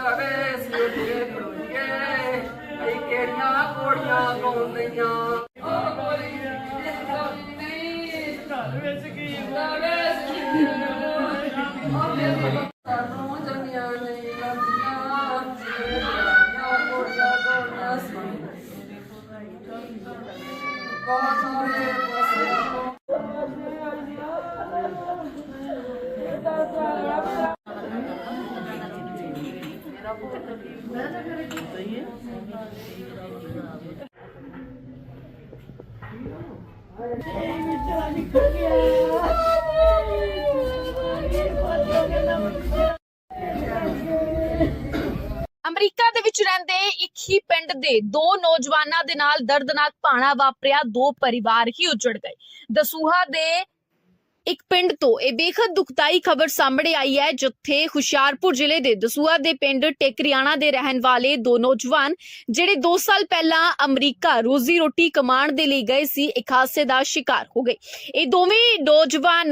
ਜਾਵੇ ਸਿਰ ਤੇ ਖੜੋਈਏ। ਕਈ ਕਿਹੜੀਆਂ ਕੋੜੀਆਂ ਗਾਉਂਦੀਆਂ? ਆ ਗੋਰੀ ਨਹੀਂ ਘਰ ਵਿੱਚ ਕੀ ਲਾਵੇ ਸਾਨੂੰ ਜੰਮੀਆਂ ਨਹੀਂ ਲੰਦੀਆਂ ਜਿਹੜੀਆਂ ਕੋੜੀਆਂ ਗਾਉਂਦੀਆਂ ਸੀ ਬਹੁਤ ਸਾਰੇ ਪਾਸੇ ਅਮਰੀਕਾ ਦੇ ਵਿੱਚ ਰਹਿੰਦੇ ਇੱਕ ਹੀ ਪਿੰਡ ਦੇ ਦੋ ਨੌਜਵਾਨਾਂ ਦੇ ਨਾਲ ਦਰਦਨਾਕ ਭਾਣਾ ਵਾਪਰਿਆ, ਦੋ ਪਰਿਵਾਰ ਹੀ ਉਜੜ ਗਏ। ਦਸੂਹਾ ਦੇ ਇੱਕ ਪਿੰਡ ਤੋਂ ਇਹ ਬੇਖਤ ਦੁਖਦਾਈ ਖਬਰ ਸਾਹਮਣੇ ਆਈ ਹੈ, ਜਿੱਥੇ ਹੁਸ਼ਿਆਰਪੁਰ ਜ਼ਿਲ੍ਹੇ ਦੇ ਦਸੂਆ ਦੇ ਪਿੰਡ ਟੇਕਰੀਆਣਾ ਦੇ ਰਹਿਣ ਵਾਲੇ ਦੋ ਨੌਜਵਾਨ, ਜਿਹੜੇ 2 ਸਾਲ ਪਹਿਲਾਂ ਅਮਰੀਕਾ ਰੋਜ਼ੀ ਰੋਟੀ ਕਮਾਉਣ ਦੇ ਲਈ ਗਏ ਸੀ, ਇੱਕ ਹਾਦਸੇ ਦਾ ਸ਼ਿਕਾਰ ਹੋ ਗਏ। ਇਹ ਦੋਵੇਂ ਨੌਜਵਾਨ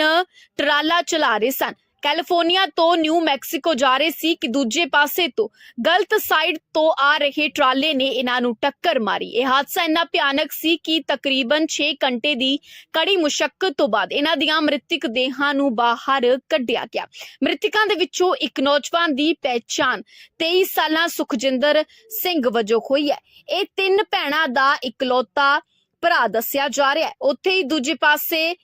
ਟਰਾਲਾ ਚਲਾ ਰਹੇ ਸਨ। ਕੈਲੀਫੋਰਨੀਆ ਤੋਂ ਨਿਊ ਮੈਕਸੀਕੋ ਜਾ ਰਹੇ ਸੀ ਕਿ ਦੂਜੇ ਪਾਸੇ ਤੋਂ ਗਲਤ ਸਾਈਡ ਤੋਂ ਆ ਰਹੇ ਟਰਾਲੇ ਨੇ ਇਹਨਾਂ ਨੂੰ ਟੱਕਰ ਮਾਰੀ। ਇਹ ਹਾਦਸਾ ਇੰਨਾ ਭਿਆਨਕ ਸੀ ਕਿ ਤਕਰੀਬਨ 6 ਘੰਟੇ ਦੀ ਕੜੀ ਮੁਸ਼ਕਲ ਤੋਂ ਬਾਅਦ ਇਹਨਾਂ ਦੀਆਂ ਮ੍ਰਿਤਕ ਦੇਹਾਂ ਨੂੰ ਬਾਹਰ ਕੱਢਿਆ ਗਿਆ। ਮ੍ਰਿਤਕਾਂ ਦੇ ਵਿੱਚੋਂ ਇੱਕ ਨੌਜਵਾਨ ਦੀ ਪਹਿਚਾਣ 23 ਸਾਲਾਂ ਸੁਖਜਿੰਦਰ ਸਿੰਘ ਵਜੋਂ ਹੋਈ ਹੈ। ਇਹ ਤਿੰਨ ਭੈਣਾਂ ਦਾ ਇਕਲੌਤਾ ਭਰਾ ਦੱਸਿਆ ਜਾ ਰਿਹਾ ਹੈ। ਉੱਥੇ ਹੀ ਦੂਜੇ ਪਾਸੇ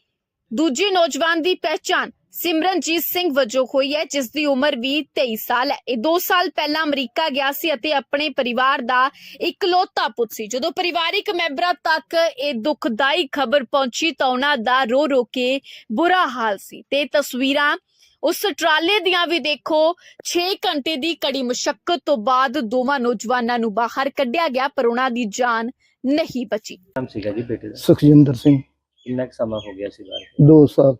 ਦੂਜੇ ਨੌਜਵਾਨ ਦੀ ਪਹਿਚਾਣ ਸਿਮਰਨਜੀਤ ਸਿੰਘ ਵਜੋਂ ਹੋਈ ਹੈ ਜਿਸ ਦੀ ਉਮਰ ਵੀ 23 ਸਾਲ ਹੈ। ਇਹ 2 ਸਾਲ ਪਹਿਲਾਂ ਅਮਰੀਕਾ ਗਿਆ ਸੀ ਅਤੇ ਆਪਣੇ ਪਰਿਵਾਰ ਦਾ ਇਕਲੌਤਾ ਪੁੱਤ ਸੀ। ਜਦੋਂ ਪਰਿਵਾਰਿਕ ਮੈਂਬਰਾਂ ਤੱਕ ਇਹ ਦੁਖਦਾਈ ਖਬਰ ਪਹੁੰਚੀ ਤਾਂ ਉਹਨਾਂ ਦਾ ਰੋ ਰੋ ਕੇ ਬੁਰਾ ਹਾਲ ਸੀ। ਤੇ ਤਸਵੀਰਾਂ ਉਸ ਟਰਾਲੇ ਦੀਆਂ ਵੀ ਦੇਖੋ 6 ਘੰਟੇ ਦੀ ਕੜੀ ਮੁਸ਼ਕਲ ਤੋਂ ਬਾਅਦ ਦੋਵਾਂ ਨੌਜਵਾਨਾਂ ਨੂੰ ਬਾਹਰ ਕੱਢਿਆ ਗਿਆ ਪਰ ਉਹਨਾਂ ਦੀ ਜਾਨ ਨਹੀਂ ਬਚੀ। ਨਾਮ ਸੀਗਾ ਜੀ ਬੇਟੇ ਦਾ? ਸੁਖਜਿੰਦਰ ਸਿੰਘ। ਕਿੰਨਾ ਕੁ ਸਮਾਂ ਹੋ ਗਿਆ ਸੀ ਬਾਹਰ? 2 ਸਾਲ।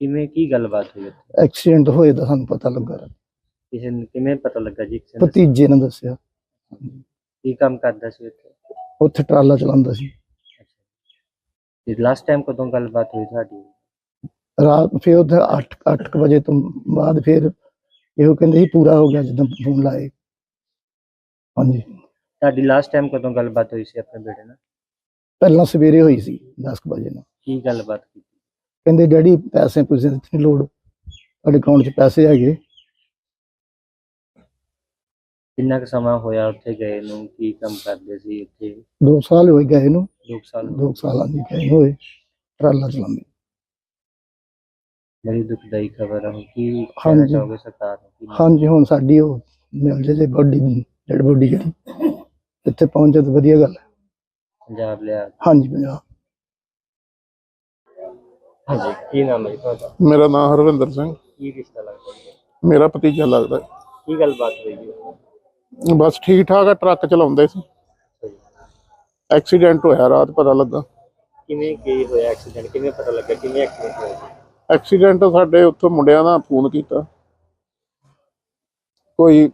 ਕਿਵੇਂ ਕੀ ਗੱਲਬਾਤ ਹੋਈ ਉੱਥੇ? ਐਕਸੀਡੈਂਟ ਹੋਏ ਦਾ ਸਾਨੂੰ ਪਤਾ ਲੱਗਾ। ਕਿਸੇ ਨੂੰ ਕਿਵੇਂ ਪਤਾ ਲੱਗਾ ਜੀ ਕਿਸੇ ਨੂੰ? ਭਤੀਜੇ ਨੇ ਦੱਸਿਆ। ਕੀ ਕੰਮ ਕਰਦਾ ਸੀ ਉੱਥੇ? ਉੱਥੇ ਟਰਾਲਾ ਚਲਾਉਂਦਾ ਸੀ। ਤੇ ਲਾਸਟ ਟਾਈਮ ਕਦੋਂ ਗੱਲਬਾਤ ਹੋਈ ਤੁਹਾਡੀ? ਰਾਤ ਫਿਰ ਉੱਥੇ 8 8 ਵਜੇ ਤੋਂ ਬਾਅਦ ਫਿਰ ਇਹੋ ਕਹਿੰਦੇ ਸੀ ਪੂਰਾ ਹੋ ਗਿਆ ਜਦੋਂ ਫੋਨ ਲਾਏ। ਹਾਂਜੀ। ਤੁਹਾਡੀ ਲਾਸਟ ਟਾਈਮ ਕਦੋਂ ਗੱਲਬਾਤ ਹੋਈ ਸੀ ਆਪਣੇ ਬੇਟੇ ਨਾਲ? ਪਹਿਲਾਂ ਸਵੇਰੇ ਹੋਈ ਸੀ 10 ਕੁ ਵਜੇ ਨਾਲ। ਕੀ ਗੱਲਬਾਤ ਕੀਤੀ? ਕਹਿੰਦੇ ਡੈਡੀ ਪੈਸੇ ਪੂਸੇ ਦੀ ਨਹੀਂ ਲੋੜ। ਤੁਹਾਡੇ ਅਕਾਊਂਟ 'ਚ ਪੈਸੇ ਹੈਗੇ। ਕਿੰਨਾ ਕੁ ਸਮਾਂ ਹੋਇਆ ਉੱਥੇ ਗਏ ਨੂੰ? ਕੀ ਕੰਮ ਕਰਦੇ ਸੀ ਉੱਥੇ? 2 ਸਾਲ ਹੋਏ ਗਏ ਨੂੰ। ਦੋ ਕੁ ਸਾਲ 2 ਸਾਲਾਂ ਦੀ ਗਏ ਹੋਏ। ਟਰਾਲਾ ਚਲਾਉਂਦੇ। ਬੜੀ ਦੁਖਦਾਈ ਖਬਰ ਹੈ ਕੀ ਹਾਂਜੀ। ਚਾਹੋਗੇ ਸਰਕਾਰ ਨੂੰ? ਕੀ ਹਾਂਜੀ ਹੁਣ ਸਾਡੀ ਉਹ ਮਿਲ ਜੇ ਜੇ ਬੋਡੀ ਡੈਡ ਬੋਡੀ ਜਿਹੜੀ। ਇੱਥੇ ਪਹੁੰਚੇ ਤਾਂ ਵਧੀਆ ਗੱਲ ਹੈ। ਪੰਜਾਬ ਲਿਆ। ਹਾਂਜੀ ਪੰਜਾਬ। ਹਾਂਜੀ ਕੀ ਨਾਮ ਹੈ ਜੀ ਤੁਹਾਡਾ? ਮੇਰਾ ਨਾਮ ਹਰਵਿੰਦਰ ਸਿੰਘ। ਕੀ ਰਿਸ਼ਤਾ ਲੱਗਦਾ ਜੀ? ਮੇਰਾ ਭਤੀਜਾ ਲੱਗਦਾ। ਹੈ। ਕੀ ਗੱਲਬਾਤ ਹੋਈ ਜੀ? ਬਸ ਠੀਕ ਠਾਕ ਆ ਟਰੱਕ ਚਲਾਉਂਦੇ ਸੀ। ਐਕਸੀਡੈਂਟ ਹੋਇਆ ਰਾਤ ਪਤਾ ਲੱਗਾ। ਕਿਵੇਂ ਕੀ ਹੋਇਆ ਐਕਸੀਡੈਂਟ? ਕਿਵੇਂ ਪਤਾ ਲੱਗਾ? ਕਿਵੇਂ ਐਕਸੀਡੈਂਟ ਹੋਇਆ ਜੀ? ਐਕਸੀਡੈਂਟ ਸਾਡੇ ਉੱਥੋਂ ਮੁੰਡਿਆਂ ਦਾ ਫੋਨ ਕੀਤਾ। ਕੋਈ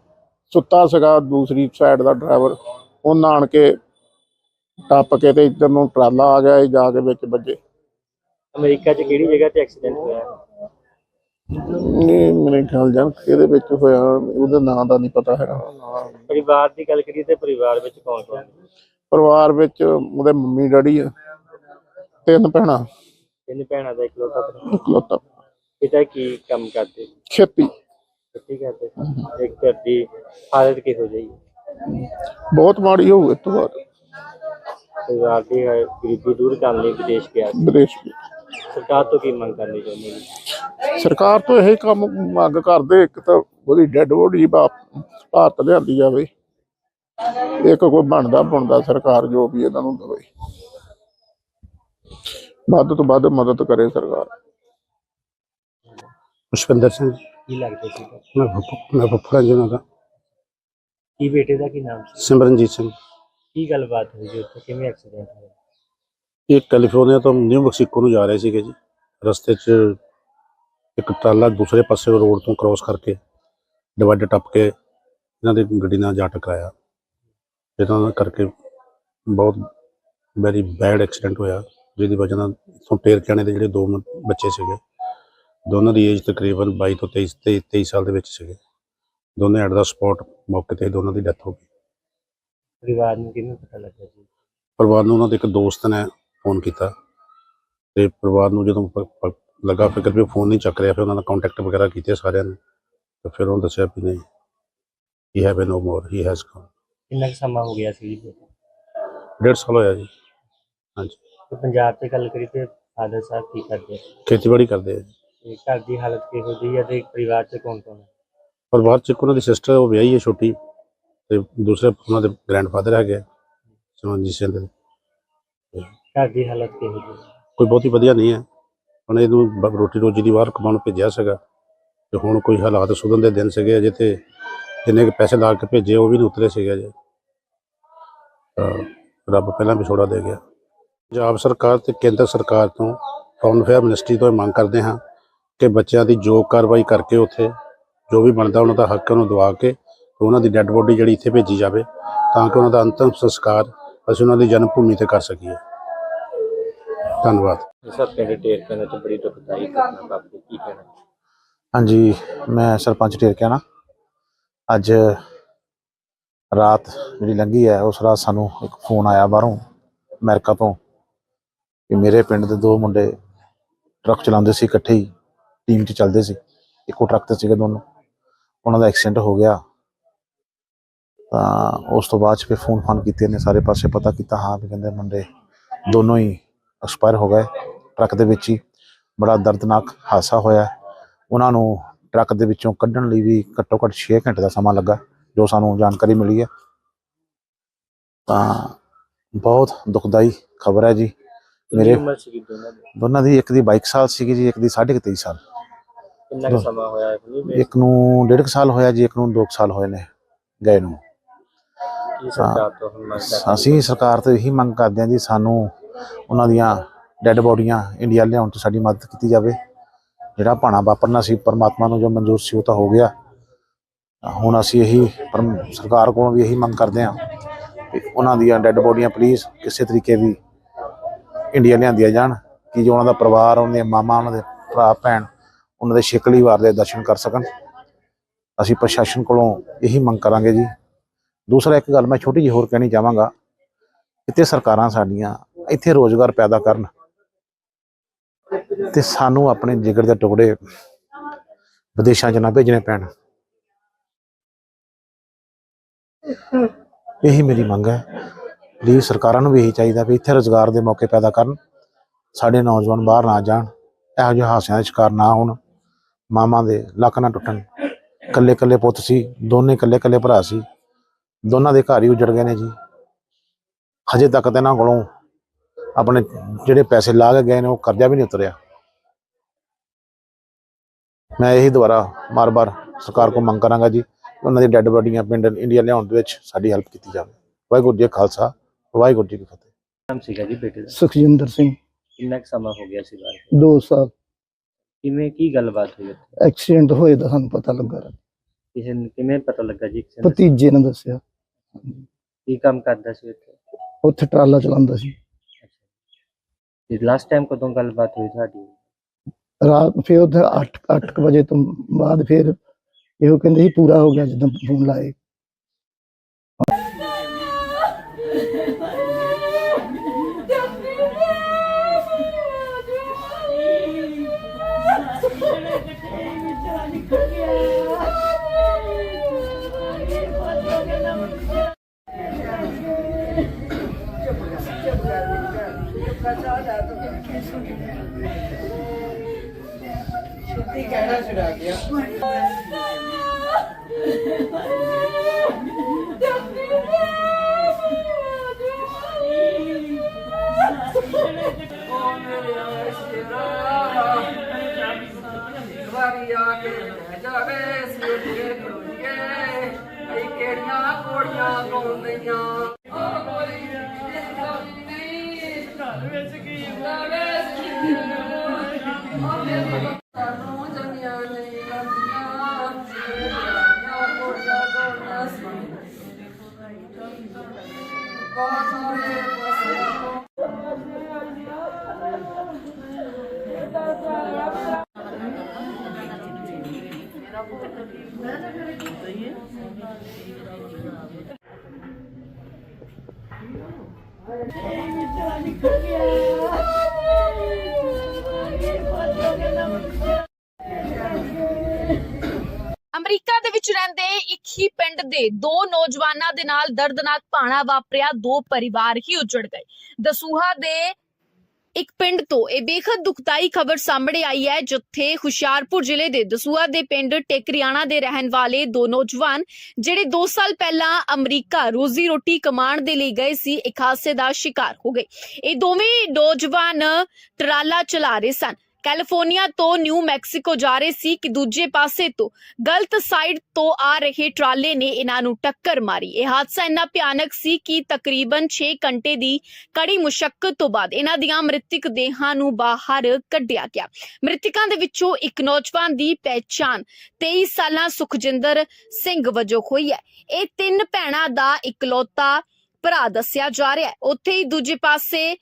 ਸੁੱਤਾ ਸੀਗਾ ਦੂਸਰੀ ਸਾਈਡ ਦਾ ਡਰਾਈਵਰ ਉਹ ਆਣ ਕੇ ਟੱਪ ਕੇ ਤੇ ਇੱਧਰ ਨੂੰ ਟਰਾਲਾ ਆ ਗਿਆ ਇਹ ਜਾ ਕੇ ਵਿੱਚ ਵੱਜੇ। ਅਮਰੀਕਾ 'ਚ ਕਿਹੜੀ ਜਗ੍ਹਾ ਤੇ ਐਕਸੀਡੈਂਟ ਹੋਇਆ? ਨਹੀਂ ਮੇਰੇ ਖਿਆਲ ਜਾਨ ਇਹਦੇ ਵਿੱਚ ਹੋਇਆ ਉਹਦਾ ਨਾਂ ਦਾ ਨਹੀਂ ਪਤਾ ਹੈਗਾ। ਪਰਿਵਾਰ ਦੀ ਗੱਲ ਕਰੀਏ ਤੇ ਪਰਿਵਾਰ ਵਿੱਚ ਕੌਣ ਕੌਣ? ਪਰਿਵਾਰ ਵਿੱਚ ਉਹਦੇ ਮੰਮੀ ਡੈਡੀ ਆ ਤਿੰਨ ਭੈਣਾਂ। ਤਿੰਨ ਭੈਣਾਂ ਦਾ ਇਕਲੌਤਾ ਭਰਾ। ਇਕਲੌਤਾ। ਪਿਤਾ ਕੀ ਕੰਮ ਕਰਦੇ? ਖੇਤੀ ਖੇਤੀ ਕਰਦੇ? ਇੱਕ ਘਰ ਦੀ ਹਾਲਤ ਕਿਹੋ ਜਿਹੀ? ਬਹੁਤ ਮਾੜੀ ਹੋਊ ਇਸ ਤੋਂ ਬਾਅਦ। ਪਰਿਵਾਰ ਦੀ ਹੈ, ਗਰੀਬੀ ਦੂਰ ਕਰਨ ਲਈ ਵਿਦੇਸ਼ ਗਿਆ ਸੀ। ਵਿਦੇਸ਼ ਵਿੱਚ ਸਰਕਾਰ ਤੋਂ ਕੀ ਮੰਗ ਕਰਨੀ ਚਾਹੁੰਦੇ ਜੀ ਸਰਕਾਰ ਤੋਂ ਇਹ ਕੰਮ ਮੰਗ ਕਰਦੇ ਇੱਕ ਤਾਂ ਉਹਦੀ ਡੈੱਡ ਬੋਡੀ ਭਾਰਤ ਲਿਆਂਦੀ ਜਾਵੇ। ਇੱਕ ਕੋਈ ਬਣਦਾ ਬਣਦਾ ਸਰਕਾਰ ਜੋ ਵੀ ਇਹਨਾਂ ਨੂੰ ਦੇਵੇ। ਵੱਧ ਤੋਂ ਵੱਧ ਮਦਦ ਕਰੇ ਸਰਕਾਰ। ਪੁਸ਼ਪਿੰਦਰ ਸਿੰਘ। ਕੀ ਲੱਗਦਾ ਸੀ? ਮੈਂ ਮੈਂ ਫੁੱਫੜਾ ਜੀ ਦਾ। ਕੀ ਬੇਟੇ ਦਾ ਕੀ ਨਾਮ ਸੀ? ਸਿਮਰਨਜੀਤ ਸਿੰਘ। ਕੀ ਗੱਲਬਾਤ ਹੋਈ ਜੀ ਉੱਥੇ? ਕਿਵੇਂ ਐਕਸੀਡੈਂਟ ਹੋਇਆ? ਇਹ ਕੈਲੀਫੋਰਨੀਆ ਤੋਂ ਨਿਊ ਮੈਕਸੀਕੋ ਨੂੰ ਜਾ ਰਹੇ ਸੀਗੇ ਜੀ। ਰਸਤੇ 'ਚ ਇੱਕ ਟਰਾਲਾ ਦੂਸਰੇ ਪਾਸੇ ਰੋਡ ਤੋਂ ਕ੍ਰਾਸ ਕਰਕੇ ਡਿਵਾਈਡਰ ਟੱਪ ਕੇ ਇਹਨਾਂ ਦੀ ਗੱਡੀ ਨਾਲ ਜਾ ਟਕਰਾਇਆ। ਜਿਹਨਾਂ ਕਰਕੇ ਬਹੁਤ ਵੈਰੀ ਬੈਡ ਐਕਸੀਡੈਂਟ ਹੋਇਆ ਜਿਹਦੀ ਵਜ੍ਹਾ ਨਾਲ ਇੱਥੋਂ ਟੇਰ ਜਾਣੇ ਦੇ ਜਿਹੜੇ ਦੋ ਬੱਚੇ ਸੀਗੇ ਦੋਨਾਂ ਦੀ ਏਜ ਤਕਰੀਬਨ 22 ਤੋਂ 23 ਤੇ 23 ਸਾਲ ਦੇ ਵਿੱਚ ਸੀਗੇ। ਦੋਨੇ ਐਟ ਦਾ ਸਪੌਟ ਮੌਕੇ ਤੇ ਦੋਨਾਂ ਦੀ ਡੈਥ ਹੋ ਗਈ। ਪਰਿਵਾਰ ਨੂੰ ਕਿਵੇਂ ਪਤਾ ਲੱਗਾ ਜੀ? ਪਰਿਵਾਰ ਨੂੰ ਉਹਨਾਂ ਦੇ ਇੱਕ ਦੋਸਤ ਨੇ ਫੋਨ ਕੀਤਾ ਤੇ ਪਰਿਵਾਰ ਨੂੰ ਜਦੋਂ ਪ- ਪ- ਲੱਗਾ ਫਿਕਰ ਵੀ ਫੋਨ ਨਹੀਂ ਚੱਕ ਰਿਹਾ ਫਿਰ ਉਹਨਾਂ ਨਾਲ ਕੰਟੈਕਟ ਵਗੈਰਾ ਕੀਤੇ ਸਾਰਿਆਂ ਨੇ ਤੇ ਫਿਰ ਉਹਨੂੰ ਦੱਸਿਆ ਵੀ ਨਹੀਂ he have no more he has gone ਕਿੰਨਾ ਕੁ ਸਮਾਂ ਹੋ ਗਿਆ ਸੀ ਜੀ? ਡੇਢ ਸਾਲ ਹੋਇਆ ਜੀ। ਹਾਂਜੀ। ਤੇ ਪੰਜਾਬ ਤੇ ਗੱਲ ਕਰੀ ਤੇ ਫਾਦਰ ਸਾਹਿਬ ਕੀ ਕਰਦੇ? ਖੇਤੀਬਾੜੀ ਕਰਦੇ ਆ ਜੀ। ਤੇ ਘਰ ਦੀ ਹਾਲਤ ਕਿਹੋ ਜਿਹੀ ਹੈ ਤੇ ਪਰਿਵਾਰ ਚ ਕੌਣ ਕੌਣ ਹੈ ਪਰਿਵਾਰ ਚ ਇੱਕ ਉਹਨਾਂ ਦੀ ਸਿਸਟਰ ਉਹ ਵਿਆਹੀ ਹੈ ਛੋਟੀ ਤੇ ਦੂਸਰੇ ਉਹਨਾਂ ਦੇ ਗ੍ਰੈਂਡਫਾਦਰ ਹੈਗੇ ਆ, ਸਿਮਰਨਜੀਤ ਸਿੰਘ ਦੇ। ਘਰ ਦੀ ਹਾਲਤ ਕਿਹੋ ਜਿਹੀ ਹੈ? ਕੋਈ ਬਹੁਤੀ ਵਧੀਆ ਨਹੀਂ ਹੈ। ਹੁਣ ਇਹਨੂੰ ਬ- ਰੋਟੀ ਰੋਜੀ ਦੀ ਬਾਹਰ ਕਮਾਉਣ ਭੇਜਿਆ ਸੀਗਾ ਤੇ ਹੁਣ ਕੋਈ ਹਾਲਾਤ ਸੁਧਰਨ ਦੇ ਦਿਨ ਸੀਗੇ ਅਜੇ ਤੇ ਜਿੰਨੇ ਕੁ ਪੈਸੇ ਲਾ ਕੇ ਭੇਜੇ ਉਹ ਵੀ ਨਹੀਂ ਉਤਰੇ ਸੀਗੇ ਅਜੇ। ਤਾਂ ਰੱਬ ਪਹਿਲਾਂ ਵਿਛੋੜਾ ਦੇ ਗਿਆ। ਪੰਜਾਬ ਸਰਕਾਰ ਤੇ ਕੇਂਦਰ ਸਰਕਾਰ ਤੋਂ ਫੌਰਨ ਅਫੇਅਰ ਮਿਨਿਸਟਰੀ ਤੋਂ ਇਹ ਮੰਗ ਕਰਦੇ ਹਾਂ ਕਿ ਬੱਚਿਆਂ ਦੀ ਜੋ ਕਾਰਵਾਈ ਕਰਕੇ ਉੱਥੇ ਜੋ ਵੀ ਬਣਦਾ ਉਹਨਾਂ ਦਾ ਹੱਕ ਹੈ ਉਹਨੂੰ ਦਵਾ ਕੇ ਤੇ ਉਹਨਾਂ ਦੀ ਡੈੱਡ ਬੋਡੀ ਜਿਹੜੀ ਇੱਥੇ ਭੇਜੀ ਜਾਵੇ ਤਾਂ ਕਿ ਉਹਨਾਂ ਦਾ ਅੰਤਿਮ ਸੰਸਕਾਰ ਅਸੀਂ ਉਹਨਾਂ ਦੀ ਜਨਮ ਭੂਮੀ ਤੇ ਕਰ ਸਕੀਏ। ਧੰਨਵਾਦ। ਸਰ ਪਿੰਡ ਟੇਰ ਪਿੰਡ ਚ ਬੜੀ ਦੁਖਦਾਈ ਘਟਨਾ ਵਾਪਰੀ ਕੀ ਕਹਿਣਾ? ਹਾਂਜੀ ਮੈਂ ਸਰਪੰਚ ਢੇਰਕਿਆ ਨਾ ਅੱਜ ਰਾਤ ਜਿਹੜੀ ਲੰਘੀ ਹੈ ਉਸ ਰਾਤ ਸਾਨੂੰ ਇੱਕ ਫੋਨ ਆਇਆ ਬਾਹਰੋਂ ਅਮਰੀਕਾ ਤੋਂ ਕਿ ਮੇਰੇ ਪਿੰਡ ਦੇ ਦੋ ਮੁੰਡੇ ਟਰੱਕ ਚਲਾਉਂਦੇ ਸੀ ਇਕੱਠੇ ਹੀ ਟੀਮ 'ਚ ਚੱਲਦੇ ਸੀ ਇੱਕੋ ਟਰੱਕ ਤੇ ਸੀਗੇ ਦੋਨੋਂ। ਉਹਨਾਂ ਦਾ ਐਕਸੀਡੈਂਟ ਹੋ ਗਿਆ। ਤਾਂ ਉਸ ਤੋਂ ਬਾਅਦ 'ਚ ਫਿਰ ਫੋਨ ਫਾਨ ਕੀਤੇ ਨੇ ਸਾਰੇ ਪਾਸੇ ਪਤਾ ਕੀਤਾ ਹਾਂ ਵੀ ਕਹਿੰਦੇ ਮੁੰਡੇ ਦੋਨੋਂ ਹੀ ਐਕਸਪਾਇਰ ਹੋ ਗਏ ਟਰੱਕ ਦੇ ਵਿੱਚ ਹੀ। ਬੜਾ ਦਰਦਨਾਕ ਹਾਦਸਾ ਹੋਇਆ। ਉਹਨਾਂ ਨੂੰ ਟਰੱਕ ਦੇ ਵਿੱਚੋਂ ਕੱਢਣ ਲਈ ਵੀ ਘੱਟੋ ਘੱਟ 6 ਘੰਟੇ ਦਾ ਸਮਾਂ ਲੱਗਾ ਜੋ ਸਾਨੂੰ ਜਾਣਕਾਰੀ ਮਿਲੀ ਹੈ। ਤਾਂ ਬਹੁਤ ਦੁਖਦਾਈ ਖਬਰ ਹੈ ਜੀ। ਮੇਰੇ ਦੋਨਾਂ ਦੀ? ਇੱਕ ਦੀ 22 ਸਾਲ ਸੀਗੀ ਜੀ ਇੱਕ ਦੀ 23.5 ਸਾਲ। ਕਿੰਨਾ ਕੁ ਸਮਾਂ ਹੋਇਆ ਇੱਕ ਨੂੰ ਡੇਢ ਸਾਲ ਹੋਇਆ ਜੀ ਇੱਕ ਨੂੰ 2 ਸਾਲ ਹੋਏ ਨੇ ਗਏ ਨੂੰ। ਅਸੀਂ ਸਰਕਾਰ ਤੋਂ ਇਹੀ ਮੰਗ ਕਰਦੇ ਹਾਂ ਜੀ ਸਾਨੂੰ ਉਹਨਾਂ ਦੀਆਂ ਡੈੱਡ ਬੋਡੀਆਂ ਇੰਡੀਆ ਲਿਆਉਣ 'ਚ ਸਾਡੀ ਮਦਦ ਕੀਤੀ ਜਾਵੇ। ਜਿਹੜਾ ਭਾਣਾ ਵਾਪਰਨਾ ਸੀ, ਪਰਮਾਤਮਾ ਨੂੰ ਜੋ ਮਨਜ਼ੂਰ ਸੀ ਉਹ ਤਾਂ ਹੋ ਗਿਆ। ਹੁਣ ਅਸੀਂ ਇਹੀ ਪਰਮ- ਸਰਕਾਰ ਕੋਲੋਂ ਵੀ ਇਹੀ ਮੰਗ ਕਰਦੇ ਹਾਂ ਕਿ ਉਹਨਾਂ ਦੀਆਂ ਡੈੱਡ ਬੋਡੀਆਂ ਪਲੀਜ਼ ਕਿਸੇ ਤਰੀਕੇ ਵੀ ਇੰਡੀਆ ਲਿਆਂਦੀਆਂ ਜਾਣ, ਕਿ ਜੋ ਉਹਨਾਂ ਦਾ ਪਰਿਵਾਰ, ਉਹਨਾਂ ਦੇ ਮਾਮਾ, ਉਹਨਾਂ ਦੇ ਭਰਾ, ਭੈਣ, ਉਹਨਾਂ ਦੇ ਛੇਕਲੀ ਵਾਰ ਦੇ ਦਰਸ਼ਨ ਕਰ ਸਕਣ। ਅਸੀਂ ਪ੍ਰਸ਼ਾਸਨ ਕੋਲੋਂ ਇਹੀ ਮੰਗ ਕਰਾਂਗੇ ਜੀ। ਦੂਸਰਾ ਇੱਕ ਗੱਲ ਮੈਂ ਛੋਟੀ ਜਿਹੀ ਹੋਰ ਕਹਿਣੀ ਚਾਹਾਂਗਾ। ਕਿਤੇ ਸਰਕਾਰਾਂ ਸਾਡੀਆਂ ਇੱਥੇ ਰੋਜ਼ਗਾਰ ਪੈਦਾ ਕਰਨ ਤੇ ਸਾਨੂੰ ਆਪਣੇ ਜਿਗਰ ਦੇ ਟੁਕੜੇ ਵਿਦੇਸ਼ਾਂ 'ਚ ਨਾ ਭੇਜਣੇ ਪੈਣ। ਇਹੀ ਮੇਰੀ ਮੰਗ ਹੈ। ਪਲੀਜ਼ ਸਰਕਾਰਾਂ ਨੂੰ ਵੀ ਇਹੀ ਚਾਹੀਦਾ ਵੀ ਇੱਥੇ ਰੋਜ਼ਗਾਰ ਦੇ ਮੌਕੇ ਪੈਦਾ ਕਰਨ, ਸਾਡੇ ਨੌਜਵਾਨ ਬਾਹਰ ਨਾ ਜਾਣ, ਇਹੋ ਜਿਹੇ ਹਾਸਿਆਂ ਦੇ ਸ਼ਿਕਾਰ ਨਾ ਹੋਣ, ਮਾਵਾਂ ਦੇ ਲੱਕ ਨਾ ਟੁੱਟਣ। ਕੱਲੇ ਕੱਲੇ ਪੁੱਤ ਸੀ, ਦੋਨੇ ਕੱਲੇ ਕੱਲੇ ਭਰਾ ਸੀ, ਦੋਨਾਂ ਦੇ ਘਰ ਹੀ ਉਜੜ ਗਏ ਨੇ ਜੀ। ਹਜੇ ਤੱਕ ਤਾਂ ਇਹਨਾਂ ਕੋਲੋਂ ਆਪਣੇ ਜਿਹੜੇ ਪੈਸੇ ਲਾ ਕੇ ਗਏ ਨੇ ਉਹ ਕਰਜ਼ਾ ਵੀ ਨਹੀਂ ਉਤਰਿਆ। ਮੈਂ ਇਹੀ ਦੁਬਾਰਾ ਮਾਰ-ਬਾਰ ਸਰਕਾਰ ਕੋਲ ਮੰਗ ਕਰਾਂਗਾ ਜੀ ਕਿ ਉਹਨਾਂ ਦੀ ਡੈੱਡ ਬੋਡੀਆਂ ਪਿੰਡ ਇੰਡੀਆ ਲਿਆਉਣ ਦੇ ਵਿੱਚ ਸਾਡੀ ਹੈਲਪ ਕੀਤੀ ਜਾਵੇ। ਵਾਹਿਗੁਰੂ ਜੀ ਕਾ ਖਾਲਸਾ ਵਾਹਿਗੁਰੂ ਜੀ ਕੀ ਫਤਿਹ। ਨਾਮ ਸੀਗਾ ਜੀ ਬੇਟੇ ਦਾ? ਸੁਖਜਿੰਦਰ ਸਿੰਘ। ਕਿੰਨਾ ਕੁ ਸਮਾਂ ਹੋ ਗਿਆ ਸੀ ਬਾਹਰ? 2 ਸਾਲ। ਕਿਵੇਂ ਕੀ ਗੱਲਬਾਤ ਹੋਈ ਉੱਥੇ? ਐਕਸੀਡੈਂਟ ਹੋਏ ਦਾ ਸਾਨੂੰ ਪਤਾ ਲੱਗਾ। ਕਿਸੇ ਨੂੰ ਕਿਵੇਂ ਪਤਾ ਲੱਗਾ ਜੀ ਕਿਸੇ ਨੂੰ? ਭਤੀਜੇ ਨੇ ਦੱਸਿਆ। ਕੀ ਕੰਮ ਕਰਦਾ ਸੀ ਉੱਥੇ? ਉੱਥੇ ਟਰਾਲਾ ਚਲਾਉਂਦਾ ਸੀ। ਲਾਸਟ ਟਾਈਮ ਕਦੋਂ ਗੱਲਬਾਤ ਹੋਈ ਤੁਹਾਡੀ ਰਾਤ ਫਿਰ ਉੱਥੇ 8 8 ਵਜੇ ਤੋਂ ਬਾਅਦ ਫਿਰ ਇਹੋ ਕਹਿੰਦੇ ਸੀ ਪੂਰਾ ਹੋ ਗਿਆ ਜਦੋਂ ਫੋਨ ਲਾਏ ਛੁੱਟੀ ਕਹਿਣਾ ਛੁਡਾ ਗਿਆ ਓ ਮੇਰੇ ਸ਼ੇਰਾ ਵਾਰੀ ਆ ਕੇ ਲੈ ਜਾਵੇ ਸੀ ਉੱਠ ਕੇ ਖੜੋਈਏ ਕਈ ਕਿਹੜੀਆਂ ਕੋੜੀਆਂ ਗਾਉਂਦੀਆਂ ਘਰ ਵਿੱਚ ਕੀ ਹੁੰਦਾ ਸਾਨੂੰ ਜੰਮੀਆਂ ਨਹੀਂ ਲੰਦੀਆਂ ਜਿਹੜੀਆਂ ਕੋੜੀਆਂ ਕੋੜੀਆਂ ਸੀ ਬਹੁਤ ਸਾਰੇ ਪਾਸੇ ਅਮਰੀਕਾ ਦੇ ਵਿੱਚ ਰਹਿੰਦੇ ਇੱਕ ਹੀ ਪਿੰਡ ਦੇ ਦੋ ਨੌਜਵਾਨਾਂ ਦੇ ਨਾਲ ਦਰਦਨਾਕ ਭਾਣਾ ਵਾਪਰਿਆ, ਦੋ ਪਰਿਵਾਰ ਹੀ ਉਜੜ ਗਏ। ਦਸੂਹਾ ਦੇ ਇੱਕ ਪਿੰਡ ਤੋਂ ਇਹ ਬੇਖਤ ਦੁਖਦਾਈ ਖਬਰ ਸਾਹਮਣੇ ਆਈ ਹੈ, ਜਿੱਥੇ ਹੁਸ਼ਿਆਰਪੁਰ ਜ਼ਿਲ੍ਹੇ ਦੇ ਦਸੂਆ ਦੇ ਪਿੰਡ ਟੇਕਰੀਆਣਾ ਦੇ ਰਹਿਣ ਵਾਲੇ ਦੋ ਨੌਜਵਾਨ, ਜਿਹੜੇ 2 ਸਾਲ ਪਹਿਲਾਂ ਅਮਰੀਕਾ ਰੋਜ਼ੀ ਰੋਟੀ ਕਮਾਉਣ ਦੇ ਲਈ ਗਏ ਸੀ, ਇੱਕ ਹਾਦਸੇ ਦਾ ਸ਼ਿਕਾਰ ਹੋ ਗਏ। ਇਹ ਦੋਵੇਂ ਨੌਜਵਾਨ ਟਰਾਲਾ ਚਲਾ ਰਹੇ ਸਨ। ਕੈਲੀਫੋਰਨੀਆ ਤੋਂ ਨਿਊ ਮੈਕਸੀਕੋ ਜਾ ਰਹੇ ਸੀ ਕਿ ਦੂਜੇ ਪਾਸੇ ਤੋਂ ਗਲਤ ਸਾਈਡ ਤੋਂ ਆ ਰਹੇ ਟਰਾਲੇ ਨੇ ਇਹਨਾਂ ਨੂੰ ਟੱਕਰ ਮਾਰੀ। ਇਹ ਹਾਦਸਾ ਇੰਨਾ ਭਿਆਨਕ ਸੀ ਕਿ ਤਕਰੀਬਨ 6 ਘੰਟੇ ਦੀ ਕੜੀ ਮੁਸ਼ਕਲ ਤੋਂ ਬਾਅਦ ਇਹਨਾਂ ਦੀਆਂ ਮ੍ਰਿਤਕ ਦੇਹਾਂ ਨੂੰ ਬਾਹਰ ਕੱਢਿਆ ਗਿਆ। ਮ੍ਰਿਤਕਾਂ ਦੇ ਵਿੱਚੋਂ ਇੱਕ ਨੌਜਵਾਨ ਦੀ ਪਹਿਚਾਣ 23 ਸਾਲਾਂ ਸੁਖਜਿੰਦਰ ਸਿੰਘ ਵਜੋਂ ਹੋਈ ਹੈ। ਇਹ ਤਿੰਨ ਭੈਣਾਂ ਦਾ ਇਕਲੌਤਾ ਭਰਾ ਦੱਸਿਆ ਜਾ ਰਿਹਾ ਹੈ। ਉੱਥੇ ਹੀ ਦੂਜੇ ਪਾਸੇ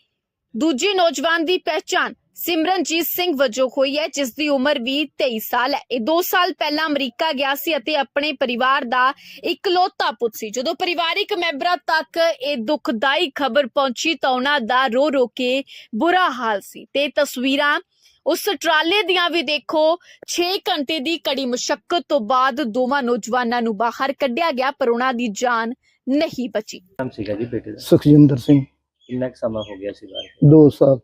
ਦੂਜੇ ਨੌਜਵਾਨ ਦੀ ਪਹਿਚਾਣ ਸਿਮਰਨਜੀਤ ਸਿੰਘ ਵਜੋਂ ਹੋਈ ਹੈ ਜਿਸ ਦੀ ਉਮਰ ਵੀ 23 ਸਾਲ ਹੈ। ਇਹ 2 ਸਾਲ ਪਹਿਲਾਂ ਅਮਰੀਕਾ ਗਿਆ ਸੀ ਅਤੇ ਆਪਣੇ ਪਰਿਵਾਰ ਦਾ ਇਕਲੌਤਾ ਪੁੱਤ ਸੀ। ਜਦੋਂ ਪਰਿਵਾਰਿਕ ਮੈਂਬਰਾਂ ਤੱਕ ਇਹ ਦੁਖਦਾਈ ਖਬਰ ਪਹੁੰਚੀ ਤਾਂ ਉਹਨਾਂ ਦਾ ਰੋ ਰੋ ਕੇ ਬੁਰਾ ਹਾਲ ਸੀ। ਤੇ ਤਸਵੀਰਾਂ ਉਸ ਟਰਾਲੇ ਦੀਆਂ ਵੀ ਦੇਖੋ 6 ਘੰਟੇ ਦੀ ਕੜੀ ਮੁਸ਼ਕਲ ਤੋਂ ਬਾਅਦ ਦੋਵਾਂ ਨੌਜਵਾਨਾਂ ਨੂੰ ਬਾਹਰ ਕੱਢਿਆ ਗਿਆ ਪਰ ਉਹਨਾਂ ਦੀ ਜਾਨ ਨਹੀਂ ਬਚੀ। ਨਾਮ ਸੀਗਾ ਜੀ ਬੇਟੇ ਦਾ? ਸੁਖਜਿੰਦਰ ਸਿੰਘ। ਕਿੰਨਾ ਕੁ ਸਮਾਂ ਹੋ ਗਿਆ ਸੀ ਬਾਹਰ? 2 ਸਾਲ।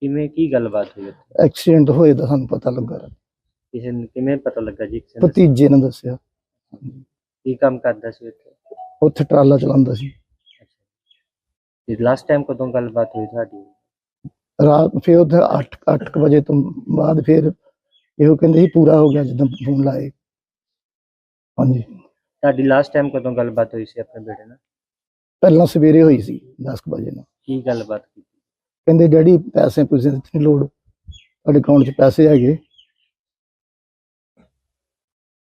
ਕਿਵੇਂ ਕੀ ਗੱਲਬਾਤ ਹੋਈ ਉੱਥੇ? ਐਕਸੀਡੈਂਟ ਹੋਏ ਦਾ ਸਾਨੂੰ ਪਤਾ ਲੱਗਾ। ਕਿਸੇ ਨੂੰ ਕਿਵੇਂ ਪਤਾ ਲੱਗਾ ਜੀ ਕਿਸੇ ਨੇ? ਭਤੀਜੇ ਨੇ ਦੱਸਿਆ। ਕੀ ਕੰਮ ਕਰਦਾ ਸੀ ਉੱਥੇ? ਉੱਥੇ ਟਰਾਲਾ ਚਲਾਉਂਦਾ ਸੀ। ਤੇ ਲਾਸਟ ਟਾਈਮ ਕਦੋਂ ਗੱਲਬਾਤ ਹੋਈ ਤੁਹਾਡੀ? ਰਾਤ ਫਿਰ ਉੱਥੇ 8 8 ਵਜੇ ਤੋਂ ਬਾਅਦ ਫਿਰ ਇਹੋ ਕਹਿੰਦੇ ਸੀ ਪੂਰਾ ਹੋ ਗਿਆ ਜਦੋਂ ਫੋਨ ਲਾਏ। ਹਾਂਜੀ। ਤੁਹਾਡੀ ਲਾਸਟ ਟਾਈਮ ਕਦੋਂ ਗੱਲਬਾਤ ਹੋਈ ਸੀ ਆਪਣੇ ਬੇਟੇ ਨਾਲ? ਪਹਿਲਾਂ ਸਵੇਰੇ ਹੋਈ ਸੀ 10 ਕੁ ਵਜੇ ਨਾਲ। ਕੀ ਗੱਲਬਾਤ ਕੀਤੀ? ਕਹਿੰਦੇ ਡੈਡੀ ਪੈਸੇ ਪੂਸੇ ਦੀ ਨਹੀਂ ਲੋੜ। ਤੁਹਾਡੇ ਅਕਾਊਂਟ 'ਚ ਪੈਸੇ ਹੈਗੇ।